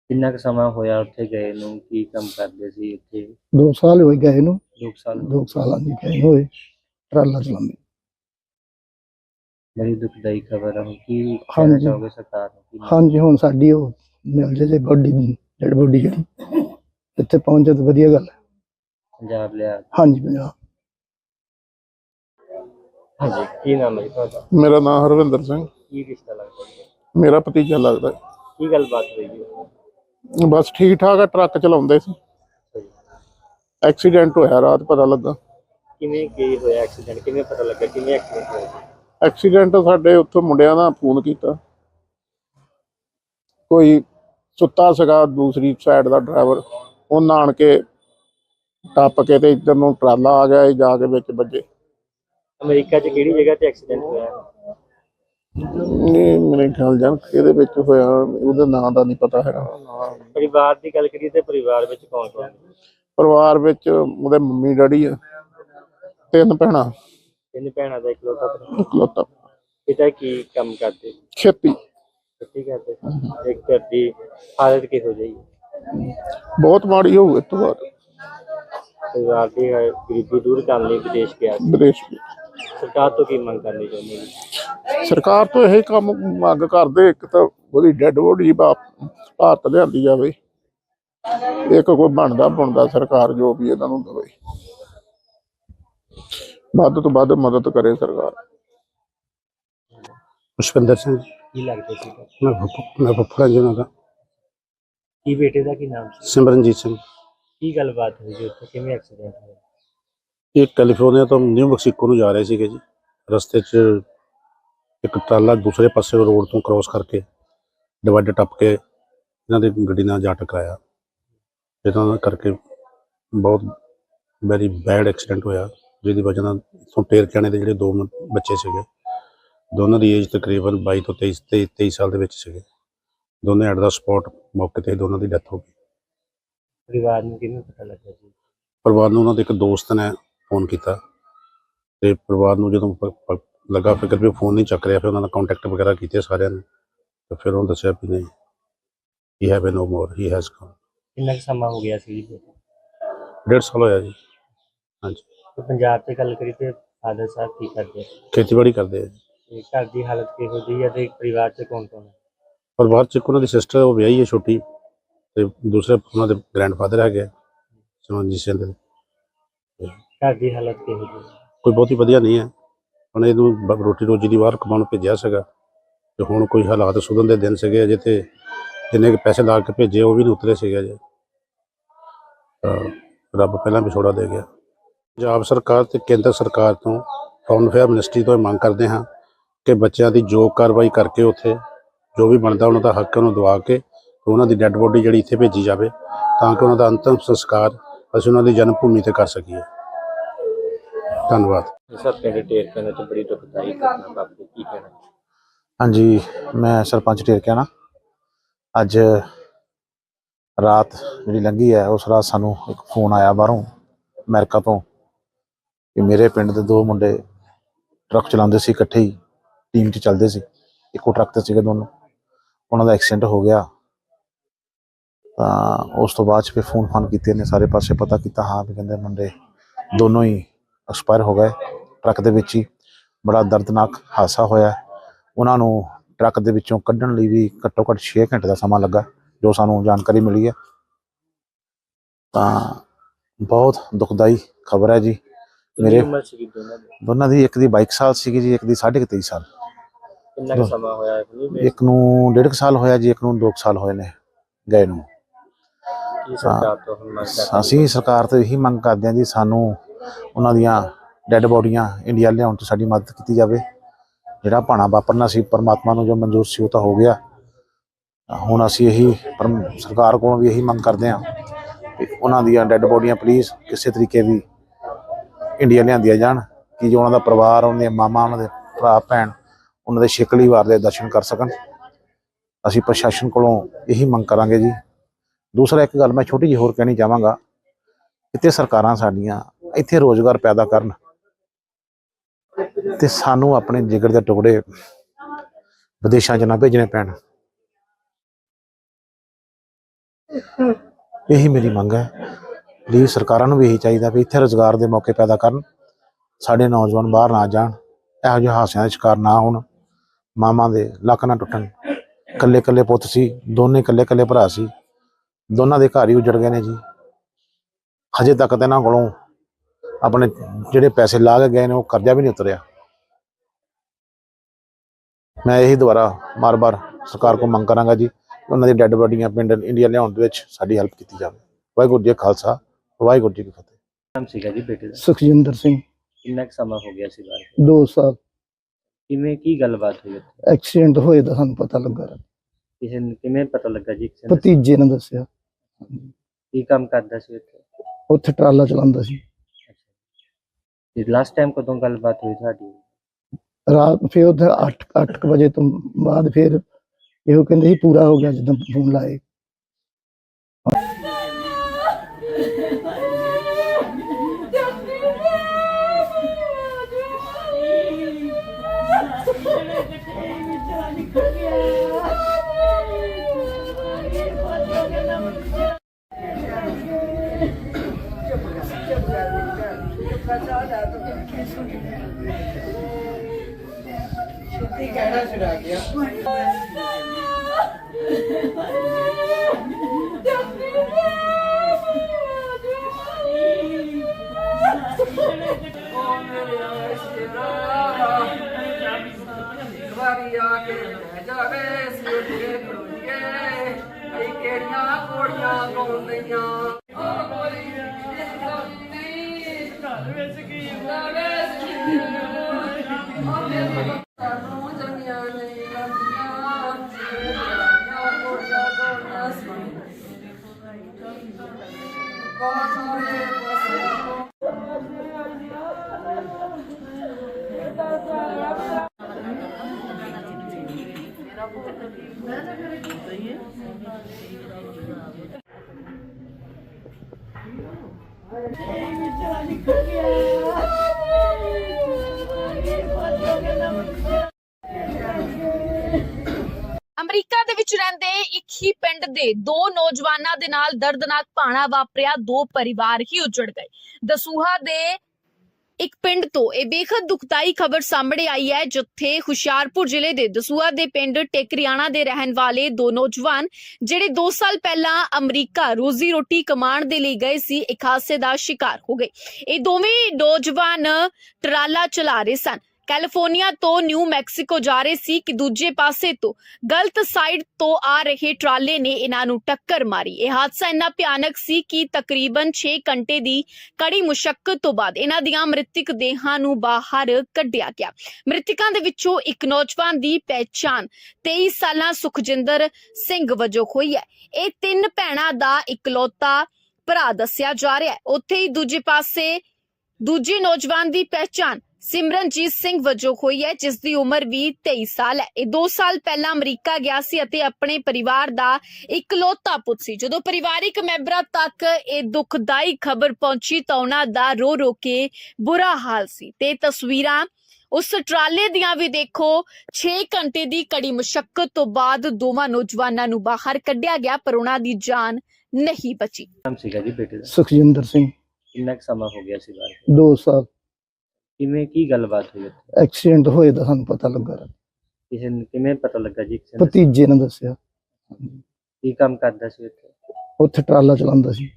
ਕਿੰਨਾ ਕੁ ਸਮਾਂ ਹੋਇਆ ਉੱਥੇ ਗਏ ਨੂੰ? ਕੀ ਕੰਮ ਕਰਦੇ ਸੀ ਉੱਥੇ? 2 ਸਾਲ ਹੋਏ ਗਏ ਨੂੰ। ਦੋ ਕੁ ਸਾਲ 2 ਸਾਲਾਂ ਦੀ ਗਏ ਹੋਏ। ਟਰਾਲਾ ਚਲਾਉਂਦੇ। ਬੜੀ ਦੁਖਦਾਈ ਖਬਰ ਹੈ ਹੁਣ ਕੀ ਕਹਿਣਾ ਹਾਂਜੀ। ਚਾਹੋਗੇ ਸਰਕਾਰ ਨੂੰ? ਕੀ ਹਾਂਜੀ ਹੁਣ ਸਾਡੀ ਉਹ ਮਿਲ ਜੇ ਜੇ ਬੋਡੀ ਡੈਡ ਬੋਡੀ ਜਿਹੜੀ ਇੱਥੇ ਪਹੁੰਚੇ ਤਾਂ ਵਧੀਆ ਗੱਲ ਹੈ। ਪੰਜਾਬ ਲਿਆ। ਹਾਂਜੀ ਪੰਜਾਬ। ਹਾਂਜੀ ਕੀ ਨਾਮ ਹੈ ਜੀ ਤੁਹਾਡਾ? ਮੇਰਾ ਨਾਮ ਹਰਵਿੰਦਰ ਸਿੰਘ। ਕੀ ਰਿਸ਼ਤਾ ਲੱਗਦਾ ਜੀ? ਮੇਰਾ ਭਤੀਜਾ ਲੱਗਦਾ। ਹੈ। ਕੀ ਗੱਲਬਾਤ ਹੋਈ ਜੀ? ਬਸ ਠੀਕ ਠਾਕ ਆ ਟਰੱਕ ਚਲਾਉਂਦੇ ਸੀ। ਐਕਸੀਡੈਂਟ ਹੋਇਆ ਰਾਤ ਪਤਾ ਲੱਗਾ। ਕਿਵੇਂ ਕੀ ਹੋਇਆ ਐਕਸੀਡੈਂਟ? ਕਿਵੇਂ ਪਤਾ ਲੱਗਾ? ਕਿਵੇਂ ਐਕਸੀਡੈਂਟ ਹੋਇਆ ਜੀ? ਐਕਸੀਡੈਂਟ ਸਾਡੇ ਉੱਥੋਂ ਮੁੰਡਿਆਂ ਦਾ ਫੋਨ ਕੀਤਾ। ਕੋਈ ਸੁੱਤਾ ਸੀਗਾ ਦੂਸਰੀ ਸਾਈਡ ਦਾ ਡਰਾਈਵਰ ਉਹ ਆਣ ਕੇ ਟੱਪ ਕੇ ਤੇ ਇੱਧਰ ਨੂੰ ਟਰਾਲਾ ਆ ਗਿਆ ਇਹ ਜਾ ਕੇ ਵਿੱਚ ਵੱਜੇ। ਅਮਰੀਕਾ 'ਚ ਕਿਹੜੀ ਜਗ੍ਹਾ ਤੇ ਐਕਸੀਡੈਂਟ ਹੋਇਆ? ਨਹੀਂ ਮੇਰੇ ਖਿਆਲ ਜਾਨ ਇਹਦੇ ਵਿੱਚ ਹੋਇਆ ਉਹਦਾ ਨਾਂ ਦਾ ਨਹੀਂ ਪਤਾ ਹੈਗਾ। ਪਰਿਵਾਰ ਦੀ ਗੱਲ ਕਰੀਏ ਤੇ ਪਰਿਵਾਰ ਵਿੱਚ ਕੌਣ ਕੌਣ? ਪਰਿਵਾਰ ਵਿੱਚ ਉਹਦੇ ਮੰਮੀ ਡੈਡੀ ਆ ਤਿੰਨ ਭੈਣਾਂ। ਤਿੰਨ ਭੈਣਾਂ ਦਾ ਇਕਲੌਤਾ ਭਰਾ। ਇਕਲੌਤਾ। ਪਿਤਾ ਕੀ ਕੰਮ ਕਰਦੇ? ਖੇਤੀ ਛੁੱਟੀ ਕਰਦੇ। ਇੱਕ ਘਰ ਦੀ ਹਾਲਤ ਕਿਹੋ ਜਿਹੀ? ਬਹੁਤ ਮਾੜੀ ਹੋਊ ਇਸ ਤੋਂ ਬਾਅਦ। ਪਰਿਵਾਰ ਦੀ ਗਰੀਬੀ ਦੂਰ ਕਰਨ ਲਈ ਵਿਦੇਸ਼ ਗਿਆ। ਵਿਦੇਸ਼ ਵਿੱਚ ਸਰਕਾਰ ਤੋਂ ਕੀ ਮੰਗ ਕਰਨੀ ਚਾਹੁੰਦੇ ਸਰਕਾਰ ਤੋਂ ਇਹ ਕੰਮ ਮੰਗ ਕਰਦੇ ਇੱਕ ਤਾਂ ਉਹਦੀ ਡੈੱਡ ਬੋਡੀ ਭਾਰਤ ਲਿਆਂਦੀ ਜਾਵੇ। ਇੱਕ ਕੋਈ ਬਣਦਾ ਬਣਦਾ ਸਰਕਾਰ ਜੋ ਵੀ ਇਹਨਾਂ ਨੂੰ ਦੇਵੇ। ਵੱਧ ਤੋਂ ਵੱਧ ਮਦਦ ਕਰੇ ਸਰਕਾਰ। ਪੁਸ਼ਪਿੰਦਰ ਸਿੰਘ। ਕੀ ਲੱਗਦਾ ਸੀ ਮੈਂ ਮੈਂ ਫੁੱਫੜਾ ਜੀ ਉਹਨਾਂ ਦਾ। ਕੀ ਬੇਟੇ ਦਾ ਕੀ ਨਾਮ ਸੀ? ਸਿਮਰਨਜੀਤ ਸਿੰਘ। ਕੀ ਗੱਲਬਾਤ ਹੋਈ ਜੀ ਉੱਥੇ? ਕਿਵੇਂ ਐਕਸੀਡੈਂਟ ਹੋਇਆ? ਇਹ ਕੈਲੀਫੋਰਨੀਆ ਤੋਂ ਨਿਊ ਮੈਕਸੀਕੋ ਨੂੰ ਜਾ ਰਹੇ ਸੀਗੇ ਜੀ। ਰਸਤੇ 'ਚ ਇੱਕ ਟਰਾਲਾ ਦੂਸਰੇ ਪਾਸੇ ਰੋਡ ਤੋਂ ਕ੍ਰਾਸ ਕਰਕੇ ਡਿਵਾਈਡਰ ਟੱਪ ਕੇ ਇਹਨਾਂ ਦੀ ਗੱਡੀ ਨਾਲ ਜਾ ਟਕਰਾਇਆ। ਜਿਹਨਾਂ ਕਰਕੇ ਬਹੁਤ ਵੈਰੀ ਬੈਡ ਐਕਸੀਡੈਂਟ ਹੋਇਆ ਜਿਹਦੀ ਵਜ੍ਹਾ ਨਾਲ ਇਥੋਂ ਟੇਰ ਕਿਆਣੇ ਦੇ ਜਿਹੜੇ ਦੋ ਬੱਚੇ ਸੀਗੇ ਦੋਨਾਂ ਦੀ ਏਜ ਤਕਰੀਬਨ 22 ਤੋਂ 23 ਤੇ 23 ਸਾਲ ਦੇ ਵਿੱਚ ਸੀਗੇ। ਦੋਨੇ ਐਟ ਦਾ ਸਪੌਟ ਮੌਕੇ ਤੇ ਦੋਨਾਂ ਦੀ ਡੈਥ ਹੋ ਗਈ। ਪਰਿਵਾਰ ਨੂੰ ਕਿਵੇਂ ਪਤਾ ਲੱਗਾ ਜੀ? ਪਰਿਵਾਰ ਨੂੰ ਉਹਨਾਂ ਦੇ ਇੱਕ ਦੋਸਤ ਨੇ ਫੋਨ ਕੀਤਾ ਤੇ ਪਰਿਵਾਰ ਨੂੰ ਜਦੋਂ ਪ- ਪ- ਲੱਗਾ ਫਿਕਰ ਵੀ ਫੋਨ ਨਹੀਂ ਚੱਕ ਰਿਹਾ ਫਿਰ ਉਹਨਾਂ ਦਾ ਕੰਟੈਕਟ ਵਗੈਰਾ ਕੀਤੇ ਸਾਰਿਆਂ ਨੇ ਤੇ ਫਿਰ ਉਹਨੂੰ ਦੱਸਿਆ ਵੀ ਨਹੀਂ he have no more he has gone ਕਿੰਨਾ ਕੁ ਸਮਾਂ ਹੋ ਗਿਆ ਸੀ? ਜੀ ਡੇਢ ਸਾਲ ਹੋਇਆ ਜੀ। ਹਾਂਜੀ। ਤੇ ਪੰਜਾਬ ਤੇ ਗੱਲ ਕਰੀ ਤੇ ਫਾਦਰ ਸਾਹਿਬ ਕੀ ਕਰਦੇ? ਖੇਤੀਬਾੜੀ ਕਰਦੇ ਆ ਜੀ। ਤੇ ਘਰ ਦੀ ਹਾਲਤ ਕਿਹੋ ਜਿਹੀ ਹੈ ਤੇ ਪਰਿਵਾਰ ਚ ਕੌਣ ਕੌਣ ਹੈ ਪਰਿਵਾਰ ਚ ਇੱਕ ਉਹਨਾਂ ਦੀ ਸਿਸਟਰ ਉਹ ਵਿਆਹੀ ਹੈ ਛੋਟੀ ਤੇ ਦੂਸਰੇ ਉਹਨਾਂ ਦੇ ਗ੍ਰੈਂਡਫਾਦਰ ਹੈਗੇ ਆ, ਸਿਮਰਨਜੀਤ ਸਿੰਘ ਦੇ। ਘਰ ਦੀ ਹਾਲਤ ਕਿਹੋ ਜਿਹੀ ਹੈ? ਕੋਈ ਬਹੁਤੀ ਵਧੀਆ ਨਹੀਂ ਹੈ। ਹੁਣ ਇਹਨੂੰ ਬ- ਰੋਟੀ ਰੋਜੀ ਦੀ ਬਾਹਰ ਕਮਾਉਣ ਭੇਜਿਆ ਸੀਗਾ ਤੇ ਹੁਣ ਕੋਈ ਹਾਲਾਤ ਸੁਧਰਨ ਦੇ ਦਿਨ ਸੀਗੇ ਅਜੇ ਤੇ ਜਿੰਨੇ ਕੁ ਪੈਸੇ ਲਾ ਕੇ ਭੇਜੇ ਉਹ ਵੀ ਨਹੀਂ ਉਤਰੇ ਸੀਗੇ ਅਜੇ। ਤਾਂ ਰੱਬ ਪਹਿਲਾਂ ਵਿਛੋੜਾ ਦੇ ਗਿਆ। ਪੰਜਾਬ ਸਰਕਾਰ ਤੇ ਕੇਂਦਰ ਸਰਕਾਰ ਤੋਂ ਫੌਰਨ ਅਫੇਅਰ ਮਿਨਿਸਟਰੀ ਤੋਂ ਇਹ ਮੰਗ ਕਰਦੇ ਹਾਂ ਕਿ ਬੱਚਿਆਂ ਦੀ ਜੋ ਕਾਰਵਾਈ ਕਰਕੇ ਉੱਥੇ ਜੋ ਵੀ ਬਣਦਾ ਉਹਨਾਂ ਦਾ ਹੱਕ ਉਹਨੂੰ ਦਵਾ ਕੇ ਤੇ ਉਹਨਾਂ ਦੀ ਡੈੱਡ ਬੋਡੀ ਜਿਹੜੀ ਇੱਥੇ ਭੇਜੀ ਜਾਵੇ ਤਾਂ ਕਿ ਉਹਨਾਂ ਦਾ ਅੰਤਿਮ ਸੰਸਕਾਰ ਅਸੀਂ ਉਹਨਾਂ ਦੀ ਜਨਮ ਭੂਮੀ ਤੇ ਕਰ ਸਕੀਏ। ਧੰਨਵਾਦ। ਸਰ ਪਿੰਡ ਟੇਰ ਪਿੰਡ ਚ ਬੜੀ ਦੁਖਦਾਈ ਘਟਨਾ ਵਾਪਰੀ ਕੀ ਕਹਿਣਾ? ਹਾਂਜੀ ਮੈਂ ਸਰਪੰਚ ਢੇਰਕਿਆ ਨਾ ਅੱਜ ਰਾਤ ਜਿਹੜੀ ਲੰਘੀ ਹੈ ਉਸ ਰਾਤ ਸਾਨੂੰ ਇੱਕ ਫੋਨ ਆਇਆ ਬਾਹਰੋਂ ਅਮਰੀਕਾ ਤੋਂ ਕਿ ਮੇਰੇ ਪਿੰਡ ਦੇ ਦੋ ਮੁੰਡੇ ਟਰੱਕ ਚਲਾਉਂਦੇ ਸੀ ਇਕੱਠੇ ਹੀ ਟੀਮ 'ਚ ਚੱਲਦੇ ਸੀ ਇੱਕੋ ਟਰੱਕ ਤੇ ਸੀਗੇ ਦੋਨੋਂ। ਉਹਨਾਂ ਦਾ ਐਕਸੀਡੈਂਟ ਹੋ ਗਿਆ। ਤਾਂ ਉਸ ਤੋਂ ਬਾਅਦ 'ਚ ਫਿਰ ਫੋਨ ਫਾਨ ਕੀਤੇ ਨੇ ਸਾਰੇ ਪਾਸੇ ਪਤਾ ਕੀਤਾ ਹਾਂ ਵੀ ਕਹਿੰਦੇ ਮੁੰਡੇ ਦੋਨੋਂ ਹੀ ਐਕਸਪਾਇਰ ਹੋ ਗਏ ਟਰੱਕ ਦੇ ਵਿੱਚ ਹੀ। ਬੜਾ ਦਰਦਨਾਕ ਹਾਦਸਾ ਹੋਇਆ। ਉਹਨਾਂ ਨੂੰ ਟਰੱਕ ਦੇ ਵਿੱਚੋਂ ਕੱਢਣ ਲਈ ਵੀ ਘੱਟੋ ਘੱਟ 6 ਘੰਟੇ ਦਾ ਸਮਾਂ ਲੱਗਾ ਜੋ ਸਾਨੂੰ ਜਾਣਕਾਰੀ ਮਿਲੀ ਹੈ। ਤਾਂ ਬਹੁਤ ਦੁਖਦਾਈ ਖਬਰ ਹੈ ਜੀ। ਮੇਰੇ ਦੋਨਾਂ ਦੀ? ਇੱਕ ਦੀ 22 ਸਾਲ ਸੀਗੀ ਜੀ ਇੱਕ ਦੀ 23.5 ਸਾਲ। ਕਿੰਨਾ ਕੁ ਸਮਾਂ ਹੋਇਆ ਇੱਕ ਨੂੰ ਡੇਢ ਸਾਲ ਹੋਇਆ ਜੀ ਇੱਕ ਨੂੰ 2 ਸਾਲ ਹੋਏ ਨੇ ਗਏ ਨੂੰ। ਅਸੀਂ ਸਰਕਾਰ ਤੋਂ ਇਹੀ ਮੰਗ ਕਰਦੇ ਹਾਂ ਜੀ ਸਾਨੂੰ ਉਹਨਾਂ ਦੀਆਂ ਡੈੱਡ ਬੋਡੀਆਂ ਇੰਡੀਆ ਲਿਆਉਣ 'ਚ ਸਾਡੀ ਮਦਦ ਕੀਤੀ ਜਾਵੇ। ਜਿਹੜਾ ਭਾਣਾ ਵਾਪਰਨਾ ਸੀ, ਪਰਮਾਤਮਾ ਨੂੰ ਜੋ ਮਨਜ਼ੂਰ ਸੀ ਉਹ ਤਾਂ ਹੋ ਗਿਆ। ਹੁਣ ਅਸੀਂ ਇਹੀ ਪਰਮ- ਸਰਕਾਰ ਕੋਲੋਂ ਵੀ ਇਹੀ ਮੰਗ ਕਰਦੇ ਹਾਂ ਕਿ ਉਹਨਾਂ ਦੀਆਂ ਡੈੱਡ ਬੋਡੀਆਂ ਪਲੀਜ਼ ਕਿਸੇ ਤਰੀਕੇ ਵੀ ਇੰਡੀਆ ਲਿਆਂਦੀਆਂ ਜਾਣ, ਕਿ ਜੋ ਉਹਨਾਂ ਦਾ ਪਰਿਵਾਰ, ਉਹਨਾਂ ਦੇ ਮਾਮਾ, ਉਹਨਾਂ ਦੇ ਭਰਾ, ਭੈਣ, ਉਹਨਾਂ ਦੇ ਛੇਕਲੀ ਵਾਰ ਦੇ ਦਰਸ਼ਨ ਕਰ ਸਕਣ। ਅਸੀਂ ਪ੍ਰਸ਼ਾਸਨ ਕੋਲੋਂ ਇਹੀ ਮੰਗ ਕਰਾਂਗੇ ਜੀ। ਦੂਸਰਾ ਇੱਕ ਗੱਲ ਮੈਂ ਛੋਟੀ ਜਿਹੀ ਹੋਰ ਕਹਿਣੀ ਚਾਹਾਂਗਾ ਕਿਤੇ ਸਰਕਾਰਾਂ ਸਾਡੀਆਂ ਇੱਥੇ ਰੋਜ਼ਗਾਰ ਪੈਦਾ ਕਰਨ ਤੇ ਸਾਨੂੰ ਆਪਣੇ ਜਿਗਰ ਦੇ ਟੁਕੜੇ ਵਿਦੇਸ਼ਾਂ 'ਚ ਨਾ ਭੇਜਣੇ ਪੈਣ। ਇਹੀ ਮੇਰੀ ਮੰਗ ਹੈ। ਪਲੀਜ਼ ਸਰਕਾਰਾਂ ਨੂੰ ਵੀ ਇਹੀ ਚਾਹੀਦਾ ਵੀ ਇੱਥੇ ਰੋਜ਼ਗਾਰ ਦੇ ਮੌਕੇ ਪੈਦਾ ਕਰਨ, ਸਾਡੇ ਨੌਜਵਾਨ ਬਾਹਰ ਨਾ ਜਾਣ, ਇਹੋ ਜਿਹੇ ਹਾਸਿਆਂ ਦਾ ਸ਼ਿਕਾਰ ਨਾ ਹੋਣ, ਮਾਵਾਂ ਦੇ ਲੱਕ ਨਾ ਟੁੱਟਣ। ਕੱਲੇ ਕੱਲੇ ਪੁੱਤ ਸੀ, ਦੋਨੇ ਕੱਲੇ ਕੱਲੇ ਭਰਾ ਸੀ, ਦੋਨਾਂ ਦੇ ਘਰ ਹੀ ਉਜੜ ਗਏ ਨੇ ਜੀ। ਹਜੇ ਤੱਕ ਤਾਂ ਇਹਨਾਂ ਕੋਲੋਂ ਆਪਣੇ ਜਿਹੜੇ ਪੈਸੇ ਲਾ ਕੇ ਗਏ ਨੇ ਉਹ ਕਰਜ਼ਾ ਵੀ ਨਹੀਂ ਉਤਰਿਆ। ਮੈਂ ਇਹੀ ਦੁਬਾਰਾ ਮਾਰ-ਬਾਰ ਸਰਕਾਰ ਕੋਲ ਮੰਗ ਕਰਾਂਗਾ ਜੀ ਕਿ ਉਹਨਾਂ ਦੀ ਡੈੱਡ ਬੋਡੀਆਂ ਪਿੰਡ ਇੰਡੀਆ ਲਿਆਉਣ ਦੇ ਵਿੱਚ ਸਾਡੀ ਹੈਲਪ ਕੀਤੀ ਜਾਵੇ। ਵਾਹਿਗੁਰੂ ਜੀ ਕਾ ਖਾਲਸਾ ਵਾਹਿਗੁਰੂ ਜੀ ਕੀ ਫਤਿਹ। ਨਾਮ ਸੀਗਾ ਜੀ ਬੇਟੇ ਦਾ? ਸੁਖਜਿੰਦਰ ਸਿੰਘ। ਕਿੰਨਾ ਕੁ ਸਮਾਂ ਹੋ ਗਿਆ ਸੀ ਬਾਹਰ? 2 ਸਾਲ। ਕਿਵੇਂ ਕੀ ਗੱਲਬਾਤ ਹੋਈ ਉੱਥੇ? ਐਕਸੀਡੈਂਟ ਹੋਏ ਦਾ ਸਾਨੂੰ ਪਤਾ ਲੱਗਾ। ਕਿਸੇ ਨੂੰ ਕਿਵੇਂ ਪਤਾ ਲੱਗਾ ਜੀ ਕਿਸੇ ਨੇ? ਭਤੀਜੇ ਨੇ ਦੱਸਿਆ। ਕੀ ਕੰਮ ਕਰਦਾ ਸੀ ਉੱਥੇ? ਉੱਥੇ ਟਰਾਲਾ ਚਲਾਉਂਦਾ ਸੀ। ਤੇ ਲਾਸਟ ਟਾਈਮ ਕਦੋਂ ਗੱਲਬਾਤ ਹੋਈ ਤੁਹਾਡੀ? ਰਾਤ ਫਿਰ ਉੱਥੇ 8 8 ਵਜੇ ਤੋਂ ਬਾਅਦ ਫਿਰ ਇਹੋ ਕਹਿੰਦੇ ਸੀ ਪੂਰਾ ਹੋ ਗਿਆ ਜਦੋਂ ਫੋਨ ਲਾਏ। ਓ ਅਮਰੀਕਾ ਦੇ ਵਿੱਚ ਰਹਿੰਦੇ ਇੱਕ ਹੀ ਪਿੰਡ ਦੇ ਦੋ ਨੌਜਵਾਨਾਂ ਦੇ ਨਾਲ ਦਰਦਨਾਕ ਭਾਣਾ ਵਾਪਰਿਆ। ਦੋ ਪਰਿਵਾਰ ਹੀ ਉਜੜ ਗਏ। ਦਸੂਹਾ ਦੇ ਇੱਕ ਪਿੰਡ ਤੋਂ ਇਹ ਬੇਖਤ ਦੁਖਦਾਈ ਖਬਰ ਸਾਹਮਣੇ ਆਈ ਹੈ, ਜਿੱਥੇ ਹੁਸ਼ਿਆਰਪੁਰ ਜ਼ਿਲ੍ਹੇ ਦੇ ਦਸੂਆ ਦੇ ਪਿੰਡ ਟੇਕਰੀਆਣਾ ਦੇ ਰਹਿਣ ਵਾਲੇ ਦੋ ਨੌਜਵਾਨ, ਜਿਹੜੇ 2 ਸਾਲ ਪਹਿਲਾਂ ਅਮਰੀਕਾ ਰੋਜ਼ੀ ਰੋਟੀ ਕਮਾਉਣ ਦੇ ਲਈ ਗਏ ਸੀ, ਇੱਕ ਹਾਦਸੇ ਦਾ ਸ਼ਿਕਾਰ ਹੋ ਗਏ। ਇਹ ਦੋਵੇਂ ਨੌਜਵਾਨ ਟਰਾਲਾ ਚਲਾ ਰਹੇ ਸਨ। ਕੈਲੀਫੋਰਨੀਆ ਤੋਂ ਨਿਊ ਮੈਕਸੀਕੋ ਜਾ ਰਹੇ ਸੀ ਕਿ ਦੂਜੇ ਪਾਸੇ ਤੋਂ ਗਲਤ ਸਾਈਡ ਤੋਂ ਆ ਰਹੇ ਟਰਾਲੇ ਨੇ ਇਹਨਾਂ ਨੂੰ ਟੱਕਰ ਮਾਰੀ। ਇਹ ਹਾਦਸਾ ਇੰਨਾ ਭਿਆਨਕ ਸੀ ਕਿ ਤਕਰੀਬਨ 6 ਘੰਟੇ ਦੀ ਕੜੀ ਮੁਸ਼ਕਲ ਤੋਂ ਬਾਅਦ ਇਹਨਾਂ ਦੀਆਂ ਮ੍ਰਿਤਕ ਦੇਹਾਂ ਨੂੰ ਬਾਹਰ ਕੱਢਿਆ ਗਿਆ। ਮ੍ਰਿਤਕਾਂ ਦੇ ਵਿੱਚੋਂ ਇੱਕ ਨੌਜਵਾਨ ਦੀ ਪਹਿਚਾਣ 23 ਸਾਲਾਂ ਸੁਖਜਿੰਦਰ ਸਿੰਘ ਵਜੋਂ ਹੋਈ ਹੈ। ਇਹ ਤਿੰਨ ਭੈਣਾਂ ਦਾ ਇਕਲੌਤਾ ਭਰਾ ਦੱਸਿਆ ਜਾ ਰਿਹਾ ਹੈ। ਉੱਥੇ ਹੀ ਦੂਜੇ ਪਾਸੇ ਦੂਜੇ ਨੌਜਵਾਨ ਦੀ ਪਹਿਚਾਣ ਸਿਮਰਨਜੀਤ ਸਿੰਘ ਵਜੋਂ ਹੋਈ ਹੈ ਜਿਸ ਦੀ ਉਮਰ ਵੀ 23 ਸਾਲ ਹੈ। ਇਹ 2 ਸਾਲ ਪਹਿਲਾਂ ਅਮਰੀਕਾ ਗਿਆ ਸੀ ਅਤੇ ਆਪਣੇ ਪਰਿਵਾਰ ਦਾ ਇਕਲੌਤਾ ਪੁੱਤ ਸੀ। ਜਦੋਂ ਪਰਿਵਾਰਿਕ ਮੈਂਬਰਾਂ ਤੱਕ ਇਹ ਦੁਖਦਾਈ ਖਬਰ ਪਹੁੰਚੀ ਤਾਂ ਉਹਨਾਂ ਦਾ ਰੋ ਰੋ ਕੇ ਬੁਰਾ ਹਾਲ ਸੀ। ਤੇ ਤਸਵੀਰਾਂ ਉਸ ਟਰਾਲੇ ਦੀਆਂ ਵੀ ਦੇਖੋ 6 ਘੰਟੇ ਦੀ ਕੜੀ ਮੁਸ਼ਕਲ ਤੋਂ ਬਾਅਦ ਦੋਵਾਂ ਨੌਜਵਾਨਾਂ ਨੂੰ ਬਾਹਰ ਕੱਢਿਆ ਗਿਆ ਪਰ ਉਹਨਾਂ ਦੀ ਜਾਨ ਨਹੀਂ ਬਚੀ। ਨਾਮ ਸੀਗਾ ਜੀ ਬੇਟੇ ਦਾ? ਸੁਖਜਿੰਦਰ ਸਿੰਘ। ਕਿੰਨਾ ਕੁ ਸਮਾਂ ਹੋ ਗਿਆ ਸੀ ਬਾਹਰ? 2 ਸਾਲ। ਕਿਵੇਂ ਕੀ ਗੱਲਬਾਤ ਹੋਈ ਉੱਥੇ? ਐਕਸੀਡੈਂਟ ਹੋਏ ਦਾ ਸਾਨੂੰ ਪਤਾ ਲੱਗਾ। ਕਿਸੇ ਨੂੰ ਕਿਵੇਂ ਪਤਾ ਲੱਗਾ ਜੀ ਕਿਸੇ ਨੇ? ਭਤੀਜੇ ਨੇ ਦੱਸਿਆ। ਕੀ ਕੰਮ ਕਰਦਾ ਸੀ ਉੱਥੇ? ਉੱਥੇ ਟਰਾਲਾ ਚਲਾਉਂਦਾ ਸੀ।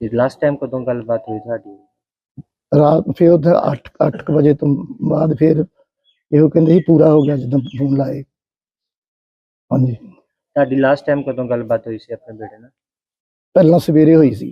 ਤੇ ਲਾਸਟ ਟਾਈਮ ਕਦੋਂ ਗੱਲਬਾਤ ਹੋਈ ਤੁਹਾਡੀ? ਰਾਤ ਫਿਰ ਉੱਥੇ 8 8 ਵਜੇ ਤੋਂ ਬਾਅਦ ਫਿਰ ਇਹੋ ਕਹਿੰਦੇ ਸੀ ਪੂਰਾ ਹੋ ਗਿਆ ਜਦੋਂ ਫੋਨ ਲਾਏ। ਹਾਂਜੀ। ਤੁਹਾਡੀ ਲਾਸਟ ਟਾਈਮ ਕਦੋਂ ਗੱਲਬਾਤ ਹੋਈ ਸੀ ਆਪਣੇ ਬੇਟੇ ਨਾਲ? ਪਹਿਲਾਂ ਸਵੇਰੇ ਹੋਈ ਸੀ।